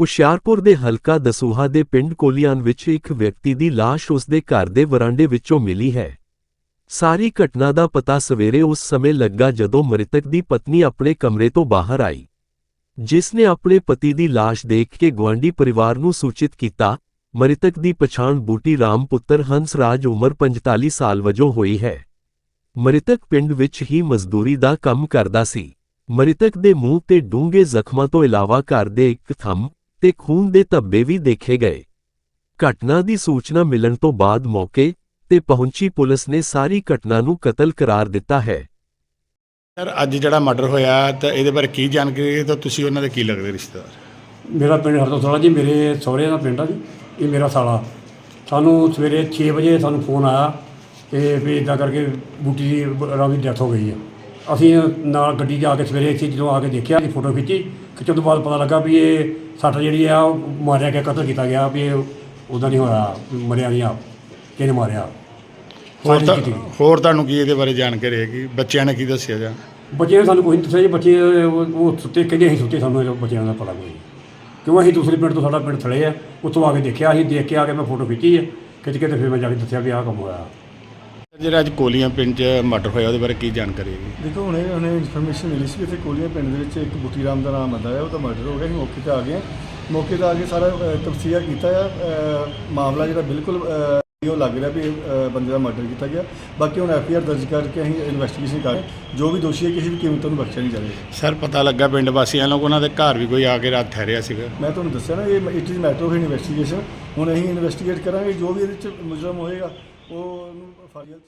ਹੁਸ਼ਿਆਰਪੁਰ ਦੇ ਹਲਕਾ ਦਸੂਹਾ ਦੇ ਪਿੰਡ ਕੋਲੀਆਨ ਵਿੱਚ ਇੱਕ ਵਿਅਕਤੀ ਦੀ ਲਾਸ਼ ਉਸ ਦੇ ਘਰ ਦੇ ਵਰਾਂਡੇ ਵਿੱਚੋਂ ਮਿਲੀ ਹੈ। ਸਾਰੀ ਘਟਨਾ ਦਾ ਪਤਾ ਸਵੇਰੇ ਉਸ ਸਮੇਂ ਲੱਗਾ ਜਦੋਂ ਮ੍ਰਿਤਕ ਦੀ ਪਤਨੀ ਆਪਣੇ ਕਮਰੇ ਤੋਂ ਬਾਹਰ ਆਈ। ਜਿਸ ਨੇ ਆਪਣੇ ਪਤੀ ਦੀ ਲਾਸ਼ ਦੇਖ ਕੇ ਗੁਆਂਢੀ ਪਰਿਵਾਰ ਨੂੰ ਸੂਚਿਤ ਕੀਤਾ, ਮ੍ਰਿਤਕ ਦੀ ਪਛਾਣ ਬੂਟੀ ਰਾਮ ਪੁੱਤਰ ਹੰਸ ਰਾਜ ਉਮਰ 45 ਸਾਲ ਵਜੋਂ ਹੋਈ ਹੈ। ਮ੍ਰਿਤਕ ਪਿੰਡ ਵਿੱਚ ਹੀ ਮਜ਼ਦੂਰੀ ਦਾ ਕੰਮ ਕਰਦਾ ਸੀ। ਮ੍ਰਿਤਕ ਦੇ ਮੂੰਹ ਤੇ ਡੂੰਘੇ ਜ਼ਖਮਾਂ ਤੋਂ ਇਲਾਵਾ ਘਰ ਦੇ ਇੱਕ ਥੰਮ ਤੇ ਖੂਨ ਦੇ ਧੱਬੇ ਵੀ ਦੇਖੇ ਗਏ। ਘਟਨਾ ਦੀ ਸੂਚਨਾ ਮਿਲਣ ਤੋਂ ਬਾਅਦ ਮੌਕੇ ਤੇ ਪਹੁੰਚੀ ਪੁਲਿਸ ਨੇ ਸਾਰੀ ਘਟਨਾ ਨੂੰ ਕਤਲ ਕਰਾਰ ਦਿੱਤਾ ਹੈ। ਸਰ ਅੱਜ ਜਿਹੜਾ ਮਰਡਰ ਹੋਇਆ ਤਾਂ ਇਹਦੇ ਬਾਰੇ ਕੀ ਜਾਣਕਾਰੀ ਹੈ ਤਾਂ ਤੁਸੀਂ ਉਹਨਾਂ ਦੇ ਕੀ ਲੱਗਦੇ ਰਿਸ਼ਤੇਦਾਰ? ਮੇਰਾ ਪਿੰਡ ਹਰਦੋਸਲਾ ਜੀ ਮੇਰੇ ਸਹੁਰੇ ਦਾ ਪਿੰਡ ਆ ਜੀ ਇਹ ਮੇਰਾ ਸਾਲਾ। ਸਾਨੂੰ ਸਵੇਰੇ 6 ਵਜੇ ਸਾਨੂੰ ਫੋਨ ਆਇਆ ਕਿ ਵੀ ਇਦਾਂ ਕਰਕੇ ਬੂਟੀ ਦੀ ਦੀ ਡੈਥ ਹੋ ਗਈ ਆ। ਅਸੀਂ ਨਾਲ ਗੱਡੀ ਆ ਕੇ ਸਵੇਰੇ ਇੱਥੇ ਜਦੋਂ ਆ ਕੇ ਦੇਖਿਆ ਇਹ ਫੋਟੋ ਖਿੱਚੀ ਖਿੱਚਣ ਤੋਂ ਬਾਅਦ ਪਤਾ ਲੱਗਾ ਵੀ ਇਹ ਸੱਟ ਜਿਹੜੀ ਆ ਉਹ ਮਾਰਿਆ ਗਿਆ ਕਤਲ ਕੀਤਾ ਗਿਆ ਵੀ ਇਹ ਉਹਦਾ ਨਹੀਂ ਹੋਇਆ ਮਰਿਆ ਨਹੀਂ ਆ ਕਿਹਨੇ ਮਾਰਿਆ ਹੋਰ ਤਾਂ। ਹੋਰ ਤੁਹਾਨੂੰ ਕੀ ਇਹਦੇ ਬਾਰੇ ਜਾਣਕਾਰੀ ਹੈ ਕਿ ਬੱਚਿਆਂ ਨੇ ਕੀ ਦੱਸਿਆ ਜਾਂ ਬੱਚੇ ਨੇ ਸਾਨੂੰ ਕੋਈ ਨਹੀਂ ਦੱਸਿਆ ਜੀ ਬੱਚੇ ਉਹ ਉਹ ਸੁੱਤੇ ਕਹਿੰਦੇ ਅਸੀਂ ਸੁੱਤੇ ਸਾਨੂੰ ਬੱਚਿਆਂ ਦਾ ਪਤਾ ਕੋਈ ਨਹੀਂ। ਕਿਉਂ ਅਸੀਂ ਦੂਸਰੇ ਪਿੰਡ ਤੋਂ ਸਾਡਾ ਪਿੰਡ ਥਲੇ ਆ ਉੱਥੋਂ ਆ ਕੇ ਦੇਖਿਆ ਅਸੀਂ ਦੇਖ ਕੇ ਆ ਕੇ ਮੈਂ ਫੋਟੋ ਖਿੱਚੀ ਹੈ ਖਿੱਚ ਕੇ ਤੇ ਫਿਰ ਮੈਂ ਜਾ ਕੇ ਦੱਸਿਆ ਵੀ ਆਹ ਕੰਮ ਹੋਇਆ ਜਿਹੜਾ ਅੱਜ ਕੋਲੀਆਂ ਪਿੰਡ 'ਚ ਮਰਡਰ ਹੋਇਆ ਉਹਦੇ ਬਾਰੇ ਕੀ ਜਾਣਕਾਰੀ ਹੈ ਦੇਖੋ ਹੁਣੇ ਹੁਣੇ ਇਨਫੋਰਮੇਸ਼ਨ ਮਿਲੀ ਸੀ ਕਿ ਇੱਥੇ ਕੋਲੀਆਂ ਪਿੰਡ ਦੇ ਵਿੱਚ ਇੱਕ ਬੁੱਟੀ ਰਾਮ ਦਾ ਨਾਮ ਆਉਂਦਾ ਹੈ ਉਹਦਾ ਮਰਡਰ ਹੋ ਗਿਆ ਅਸੀਂ ਮੌਕੇ ਤੇ ਆ ਗਏ ਹਾਂ। ਮੌਕੇ ਤੇ ਆ ਕੇ ਸਾਰਾ ਤਫਸੀਰ ਕੀਤਾ ਆ। ਅ, ਮਾਮਲਾ ਜਿਹੜਾ ਬਿਲਕੁਲ ਅ, ਉਹ ਲੱਗ ਰਿਹਾ ਵੀ ਅ, ਬੰਦੇ ਦਾ ਮਰਡਰ ਕੀਤਾ ਗਿਆ। ਬਾਕੀ ਹੁਣ ਐਫ ਆਈ ਆਰ ਦਰਜ ਕਰਕੇ ਅਸੀਂ ਇਨਵੈਸਟੀਗੇਸ਼ਨ ਕਰ ਜੋ ਵੀ ਦੋਸ਼ੀ ਹੈ ਕਿਸੇ ਵੀ ਕੀਮਤ ਨੂੰ ਬਖਸ਼ਿਆ ਨਹੀਂ ਜਾਵੇਗਾ ਸਰ ਪਤਾ ਲੱਗਾ ਪਿੰਡ ਵਾਸੀਆਂ ਨੂੰ ਕਿ ਉਹਨਾਂ ਦੇ ਘਰ ਵੀ ਕੋਈ ਆ ਕੇ ਰਾਤ ਠਹਿਰਿਆ ਸੀਗਾ? ਮੈਂ ਤੁਹਾਨੂੰ ਦੱਸਿਆ ਨਾ ਇਹ it is matter of investigation ਹੁਣ ਅਸੀਂ ਇਨਵੈਸਟੀਗੇਟ ਕਰਾਂਗੇ ਜੋ ਵੀ ਇਹਦੇ ਵਿੱਚ ਮੁਜਰਮ ਹੋਏਗਾ ਉਹ ਉਹਨੂੰ ਫਾਜ਼ਿਲ